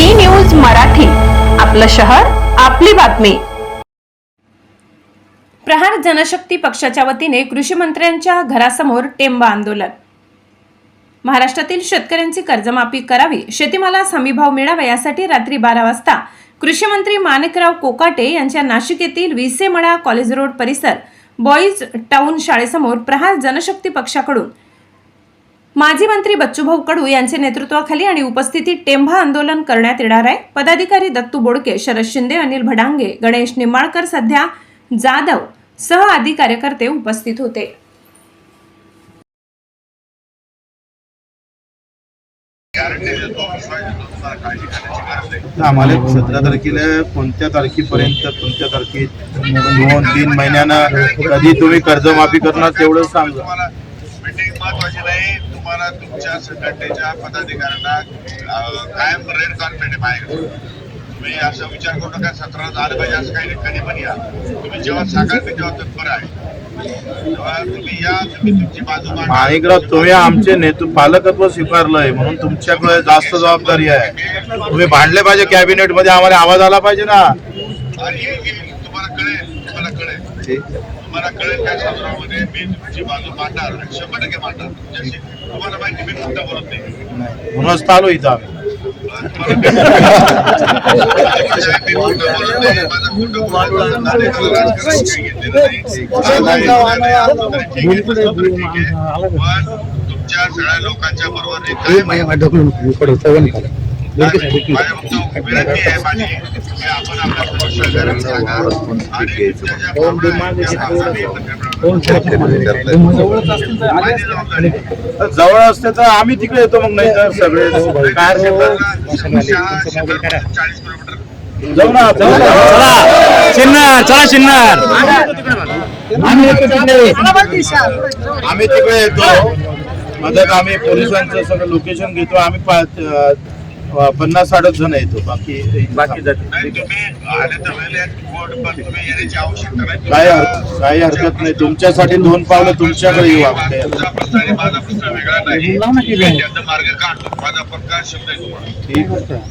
बी news Marathi. आपलं शहर आपली बातमी. प्रहार जनशक्ती पक्षाच्या वतीने कृषी मंत्र्यांच्या घरासमोर टेंबा आंदोलन. महाराष्ट्रातील शेतकऱ्यांची कर्जमाफी करावी शेतीमालास हमीभाव मिळावा यासाठी रात्री बारा वाजता कृषी मंत्री माणिकराव कोकाटे यांच्या नाशिक येथील विसेमळा कॉलेज रोड परिसर बॉईज टाउन शाळेसमोर प्रहार जनशक्ती पक्षाकडून माजी मंत्री बच्चूभाऊ कडू यांच्या नेतृत्वाखाली आणि उपस्थितीत टेंभा आंदोलन करण्यात येणार आहे. पदाधिकारी दत्तू बोडके शरद शिंदे अनिल भडांगे गणेश निंबाळकर सध्या जाधव सह आदी कार्यकर्ते उपस्थित होते. आम्हाला सतरा तारखेला कोणत्या तारखेपर्यंत कोणत्या तारखेत? दोन तीन महिन्यानं कधी तुम्ही कर्जमाफी करणार तेवढं सांगा. मीटिंग महत्वाची नाही. तुम्हाला तुमच्या संघटनेच्या पदाधिकाऱ्यांना कायम रेड आहे माझ्याकडे तुम्ही असं विचार करू नका सतरा झालं पाहिजे असं काही कधी पण या. तुम्ही जेव्हा मी तेव्हा तत्पर आहे. तेव्हा तुम्ही या तुम्ही तुमची बाजू मांडा. माणिकराव तुम्ही आमचे नेतृत्व पालकत्व स्वीकारलंय म्हणून तुमच्याकडे जास्त जबाबदारी आहे. तुम्ही भांडले पाहिजे कॅबिनेटमध्ये आम्हाला आवाज आला पाहिजे ना. तुम्हाला कळेल तुम्हाला कळेल. तुम्हाला कळेल काय संदर्भामध्ये मी तुमची बाजू मांडणार आणि शंभर टक्के मांडणार. तुमच्याशी तुम्हाला माहिती मी खोटं बोलत नाही. म्हणूनच चालू इथं आम्ही. तुमच्या सगळ्या लोकांच्या बरोबर विनंती आहे माझी आपण आपल्या सांगा आणि जवळ असते तर आम्ही तिकडे येतो मग नाही तर सगळे नाही. शहा- शंभर- चाळीस किलोमीटर. जाऊ ना जाऊ ना. चला. चिन्हार चला चिन्हार आम्ही तिकडे. येतो. मदत आम्ही पोलिसांचं सगळं लोकेशन घेतो. आम्ही पन्नास साठ जण येतो बाकी बाकी नाही तुम्ही आले तर वेळ आहे, कोर्ट पण तुम्ही येण्याची आवश्यकता नाही. काय हर- काही हरकत नाही. तुमच्यासाठी दोन पावलं तुमच्याकडे येऊ आपण तुमचा प्रश्न आणि माझा प्रश्न वेगळा नाही. मी त्याचा मार्ग काढतो. माझा पक्का शब्द आहे तुम्हाला. ठीक आहे.